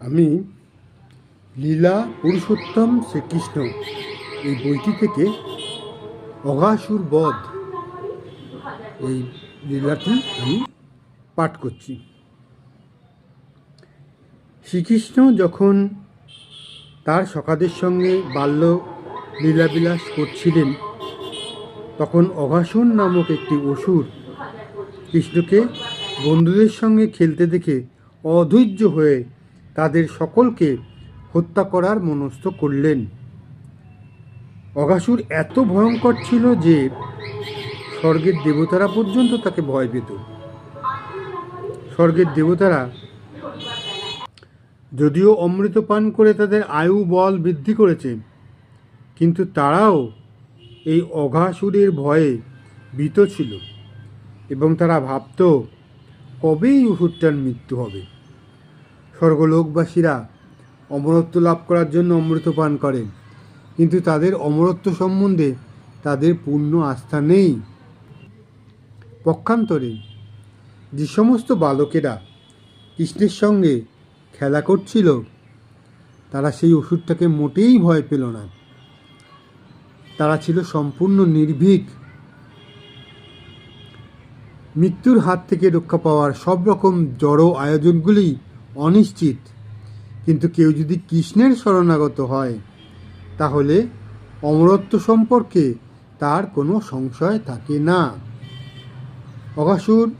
আমি লীলা পুরুষোত্তম শ্রীকৃষ্ণ এই বইটি থেকে অঘাসুর বধ এই লীলাটি আমি পাঠ করছি। শ্রীকৃষ্ণ যখন তার সখাদের সঙ্গে বাল্য লীলাবিলাস করছিলেন, তখন অঘাসুর নামক একটি অসুর কৃষ্ণকে বন্ধুদের সঙ্গে খেলতে দেখে অধৈর্য হয়ে তাদের সকলকে হত্যা করার মনস্থ করলেন। অগাসুর এত ভয়ঙ্কর ছিল যে স্বর্গের দেবতারা পর্যন্ত তাকে ভয় পেত। স্বর্গের দেবতারা যদিও অমৃত পান করে তাদের আয়ু বল বৃদ্ধি করেছে, কিন্তু তারাও এই অঘাসুরের ভয়ে ভীত ছিল এবং তারা ভাবত, কবেই ওষুধটার মৃত্যু হবে? স্বর্গলোকবাসীরা অমরত্ব লাভ করার জন্য অমৃত পান করেন কিন্তু তাদের অমরত্ব সম্বন্ধে তাদের পূর্ণ আস্থা নেই। পক্ষান্তরে, যে সমস্ত বালকেরা কৃষ্ণের সঙ্গে খেলা করছিল, তারা সেই ওষুধটাকে মোটেই ভয় পেল না। তারা ছিল সম্পূর্ণ নির্ভীক। মৃত্যুর হাত থেকে রক্ষা পাওয়ার সব রকম জড় আয়োজনগুলি অনিশ্চিত। কিন্তু কেউ যদি কৃষ্ণের শরণাগত হয়, তাহলে অমরত্ব সম্পর্কে তার কোনো সংশয় থাকে না। অকাসুর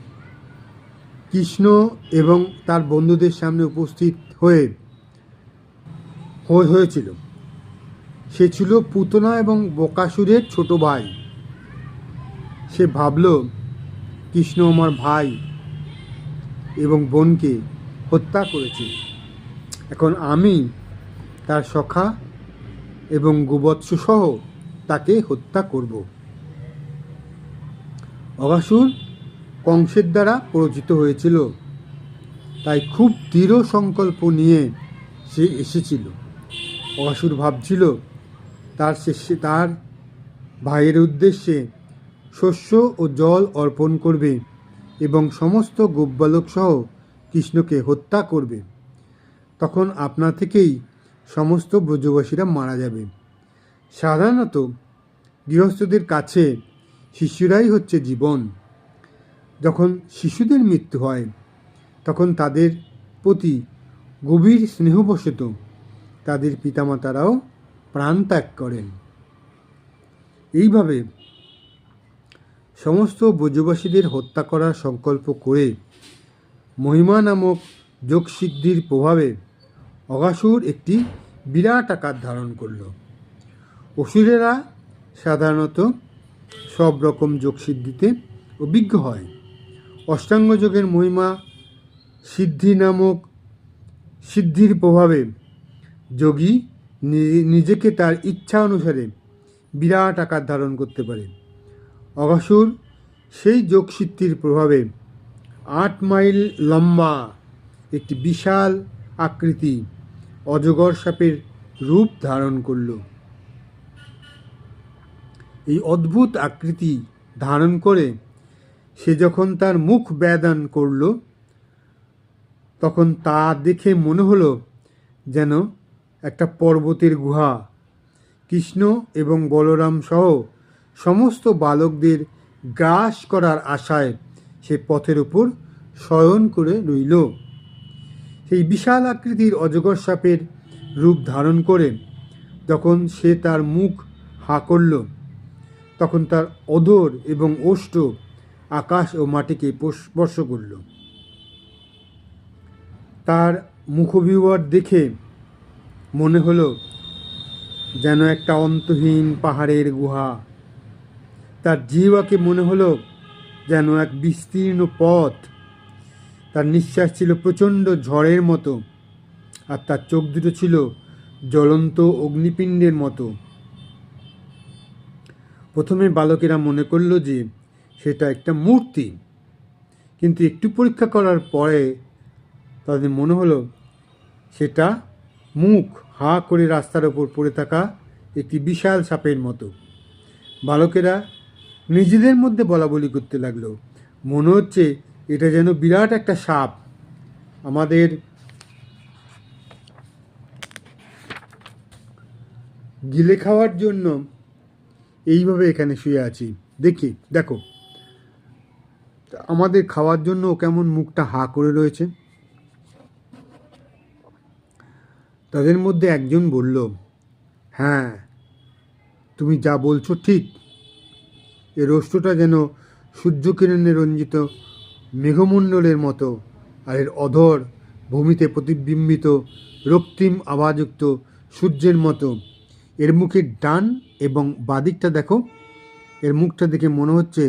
কৃষ্ণ এবং তার বন্ধুদের সামনে উপস্থিত হয়ে হয়ে- হয়েছিল। সে ছিল পুতনা এবং বকাসুরের ছোট ভাই। সে ভাবল, কৃষ্ণ আমার ভাই এবং বোনকে হত্যা করেছে। এখন আমি তার সখা এবং গোবৎস সহ তাকে হত্যা করব। অগাসুর কংসের দ্বারা পরিচিত হয়েছিল। তাই খুব দৃঢ় সংকল্প নিয়ে সে এসেছিল। অগাসুর ভাবছিল, তার শেষে তার ভাইয়ের উদ্দেশ্যে শস্য ও জল অর্পণ করবে এবং সমস্ত গোপবালক সহ কৃষ্ণকে হত্যা করবে, তখন আপনা থেকেই সমস্ত ব্রজবাসীরা মারা যাবে। সাধারণত গৃহস্থদের কাছে শিশুরাই হচ্ছে জীবন। যখন শিশুদের মৃত্যু হয়, তখন তাদের প্রতি গভীর স্নেহবশত তাদের পিতামাতারাও প্রাণ ত্যাগ করেন। এইভাবে সমস্ত ব্রজবাসীদের হত্যা করার সংকল্প করে মহিমা নামক যোগসিদ্ধির প্রভাবে অগাসুর একটি বিরাট আকার ধারণ করল। অসুরেরা সাধারণত সব রকম যোগসিদ্ধিতে অভিজ্ঞ হয়। অষ্টাঙ্গ যোগের মহিমা সিদ্ধি নামক সিদ্ধির প্রভাবে যোগী নিজেকে তার ইচ্ছা অনুসারে বিরাট আকার ধারণ করতে পারে। অগাসুর সেই যোগসিদ্ধির প্রভাবে আট মাইল লম্বা একটি বিশাল আকৃতি অজগর সাপের রূপ ধারণ করল। এই অদ্ভুত আকৃতি ধারণ করে সে যখন তার মুখ ব্যাদান করল, তখন তা দেখে মনে হলো যেন একটা পর্বতের গুহা। কৃষ্ণ এবং বলরাম সহ সমস্ত বালকদের গ্রাস করার আশায় সে পথের উপর শয়ন করে রইল। সেই বিশাল আকৃতির অজগর সাপের রূপ ধারণ করে যখন সে তার মুখ হা করল, তখন তার অধর এবং ওষ্ঠ আকাশ ও মাটিকে স্পর্শ করল। তার মুখবিবর দেখে মনে হলো যেন একটা অন্তহীন পাহাড়ের গুহা। তার জিহ্বাকে মনে হলো যেন এক বিস্তীর্ণ পথ। তার নিঃশ্বাস ছিল প্রচণ্ড ঝড়ের মতো আর তার চোখ দুটো ছিল জ্বলন্ত অগ্নিপিণ্ডের মতো। প্রথমে বালকেরা মনে করল যে সেটা একটা মূর্তি, কিন্তু একটু পরীক্ষা করার পরে তাদের মনে হলো সেটা মুখ হা করে রাস্তার ওপর পড়ে থাকা একটি বিশাল সাপের মতো। বালকেরা নিজেদের মধ্যে বলা বলি করতে লাগল। মনে হচ্ছে এটা যেন বিরাট একটা সাপ। আমাদের গিলে খাওয়ার জন্য এইভাবে এখানে শুয়ে আছি। দেখি, দেখো। আমাদের খাওয়ার জন্য কেমন মুখটা হা করে রয়েছে? তাদের মধ্যে একজন বলল হ্যাঁ তুমি যা বলছো ঠিক। এ রোষ্টটা যেন সূর্যকিরণে রঞ্জিত মেঘমণ্ডলের মতো আর এর অধর ভূমিতে প্রতিবিম্বিত রক্তিম আভাযুক্ত সূর্যের মতো। এর মুখের ডান এবং বাদিকটা দেখো। এর মুখটা দেখে মনে হচ্ছে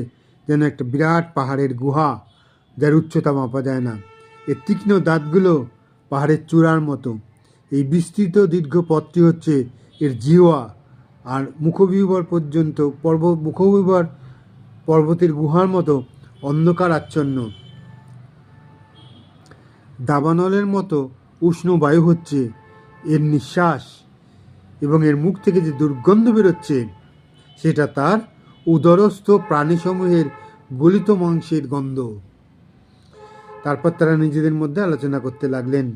যেন একটা বিরাট পাহাড়ের গুহা যার উচ্চতা মাপা যায় না। এর তীক্ষ্ণ দাঁতগুলো পাহাড়ের চূড়ার মতো। এই বিস্তৃত দীর্ঘ পথটি হচ্ছে এর জিওয়া আর মুখবিহবর পর্যন্ত পর্ব মুখবিহবর পর্বতের গুহার মতো অন্ধকার আচ্ছন্ন দাবানলের মতো উষ্ণ বায়ু হচ্ছে, এর নিঃশ্বাস এবং এর মুখ থেকে যে দুর্গন্ধ বেরোচ্ছে, সেটা তার উদরস্থ প্রাণীসমূহের গলিত মাংসের গন্ধ। তারপর তারা নিজেদের মধ্যে আলোচনা করতে লাগলেন,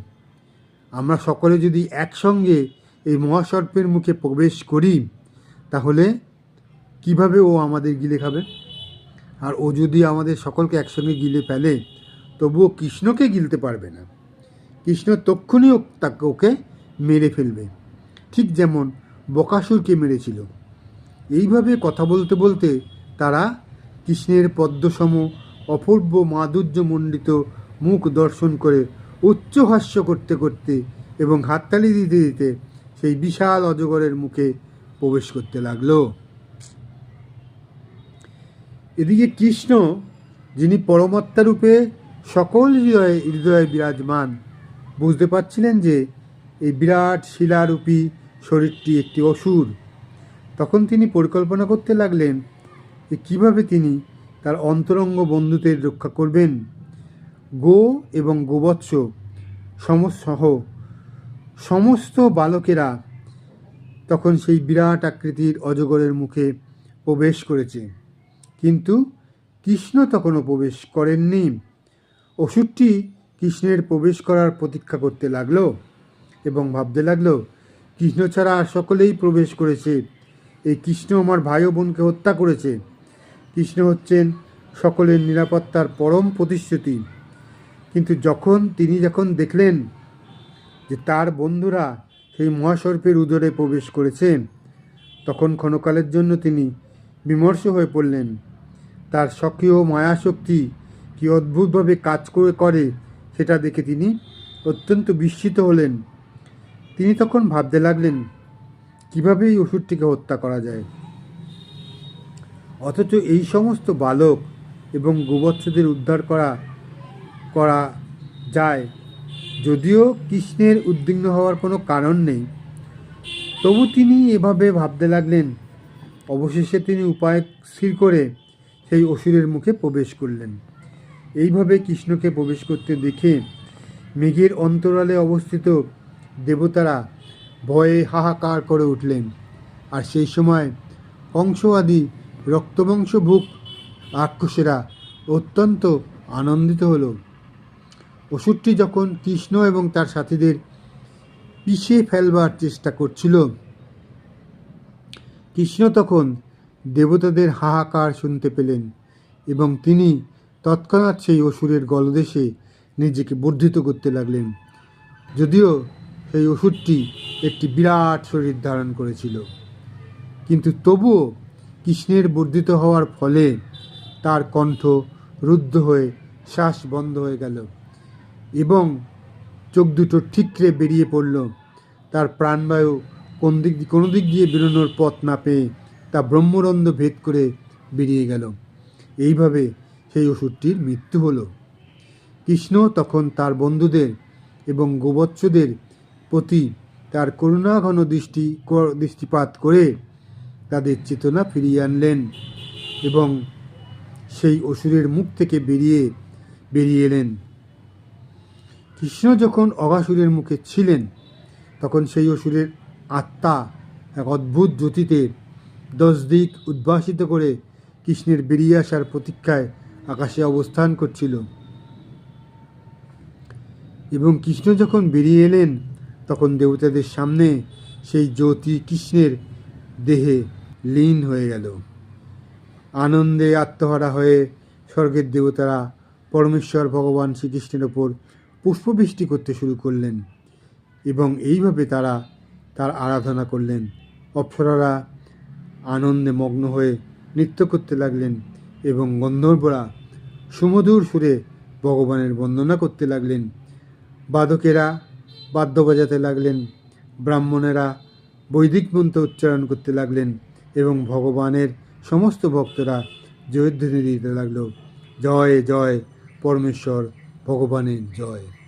আমরা সকলে যদি একসঙ্গে এই মহাসর্পের মুখে প্রবেশ করি, তাহলে কীভাবে ও আমাদের গিলে খাবে? আর ও যদি আমাদের সকলকে একসঙ্গে গিলে ফেলে, তবুও কৃষ্ণকে গিলতে পারবে না। কৃষ্ণ তক্ষুনি ও- তাকে ওকে মেরে ফেলবে। ঠিক যেমন বকাসুরকে মেরেছিল। এইভাবে কথা বলতে বলতে তারা কৃষ্ণের পদ্মসম, অপূর্ব মাধুর্যমণ্ডিত মুখ দর্শন করে উচ্চহাস্য করতে করতে এবং হাততালি দিতে দিতে সেই বিশাল অজগরের মুখে প্রবেশ করতে লাগল। এদিকে কৃষ্ণ, যিনি পরমাত্মা রূপে সকল হৃদয়ে হৃদয়ে বিরাজমান, বুঝতে পারছিলেন যে এই বিরাট শিলারূপী শরীরটি একটি অসুর। তখন তিনি পরিকল্পনা করতে লাগলেন যে কীভাবে তিনি তার অন্তরঙ্গ বন্ধুদের রক্ষা করবেন। গো এবং গোবৎস, সমসহ, সমস্ত বালকেরা তখন সেই বিরাট আকৃতির অজগরের মুখে প্রবেশ করেছে। কিন্তু কৃষ্ণ তখনও প্রবেশ করেননি। ওষুধটি কৃষ্ণের প্রবেশ করার প্রতীক্ষা করতে লাগল এবং ভাবতে লাগল, কৃষ্ণ ছাড়া আর সকলেই প্রবেশ করেছে। এই কৃষ্ণ আমার ভাই ও বোনকে হত্যা করেছে। কৃষ্ণ হচ্ছেন সকলের নিরাপত্তার পরম প্রতিশ্রুতি। কিন্তু যখন তিনি যখন দেখলেন যে তার বন্ধুরা সেই মহাসর্পের উদরে প্রবেশ করেছে, তখন ক্ষণকালের জন্য তিনি বিমর্ষ হয়ে পড়লেন। তার স্বকীয় মায়াশক্তি কি অদ্ভুতভাবে কাজ করে করে সেটা দেখে তিনি অত্যন্ত বিস্মিত হলেন। তিনি তখন ভাবতে লাগলেন, কীভাবে এই ওষুধটিকে হত্যা করা যায়? অথচ এই সমস্ত বালক এবং গোবৎসদের উদ্ধার করা করা যায় যদিও কৃষ্ণের উদ্বিগ্ন হওয়ার কোনো কারণ নেই। তবু তিনি এভাবে ভাবতে লাগলেন, অবশেষে তিনি উপায় স্থির করে সেই অসুরের মুখে প্রবেশ করলেন। এইভাবে কৃষ্ণকে প্রবেশ করতে দেখে মেঘের অন্তরালে অবস্থিত দেবতারা ভয়ে হাহাকার করে উঠলেন। আর সেই সময় কংস আদি রক্তবংশ ভুক রাক্ষসেরা অত্যন্ত আনন্দিত হলো। অসুরটি যখন কৃষ্ণ এবং তার সাথীদের পিষে ফেলবার চেষ্টা করছিল, কৃষ্ণ তখন দেবতাদের হাহাকার শুনতে পেলেন এবং তিনি তৎক্ষণাৎ সেই অসুরের গলদেশে নিজেকে বর্ধিত করতে লাগলেন। যদিও সেই ওষুধটি একটি বিরাট শরীর ধারণ করেছিল। কিন্তু তবুও কৃষ্ণের বর্ধিত হওয়ার ফলে তার কণ্ঠ রুদ্ধ হয়ে শ্বাস বন্ধ হয়ে গেল এবং চোখ দুটো ঠিকরে বেরিয়ে পড়ল। তার প্রাণবায়ু কোন দিক কোনো দিক দিয়ে বেরোনোর পথ না পেয়ে তা ব্রহ্মরন্ধ্র ভেদ করে বেরিয়ে গেল। এইভাবে সেই ওষুধটির মৃত্যু হলো। কৃষ্ণ তখন তার বন্ধুদের এবং গোবৎসদের প্রতি তার করুণাঘন দৃষ্টি দৃষ্টিপাত করে তাদের চেতনা ফিরিয়ে আনলেন এবং সেই অসুরের মুখ থেকে বেরিয়ে বেরিয়ে এলেন। কৃষ্ণ যখন অগাসুরের মুখে ছিলেন, তখন সেই অসুরের আত্মা এক অদ্ভুত জ্যোতিতে দশ দিক উদ্ভাসিত করে কৃষ্ণের বেরিয়ে আসার প্রতীক্ষায় আকাশে অবস্থান করছিল। এবং কৃষ্ণ যখন বেরিয়ে এলেন, তখন দেবতাদের সামনে সেই জ্যোতি কৃষ্ণের দেহে লীন হয়ে গেল। আনন্দে আত্মহারা হয়ে স্বর্গের দেবতারা পরমেশ্বর ভগবান শ্রীকৃষ্ণের ওপর পুষ্পবৃষ্টি করতে শুরু করলেন এবং এইভাবে তারা তার আরাধনা করলেন। অপ্সরারা আনন্দে মগ্ন হয়ে নৃত্য করতে লাগলেন এবং গন্ধর্বরা সুমধুর সুরে ভগবানের বন্দনা করতে লাগলেন। বাদকেরা বাদ্য বাজাতে লাগলেন, ব্রাহ্মণেরা বৈদিক মন্ত্র উচ্চারণ করতে লাগলেন এবং ভগবানের সমস্ত ভক্তরা জয়ধ্বনি দিতে লাগল। জয় জয়, পরমেশ্বর, ভগবানের জয়।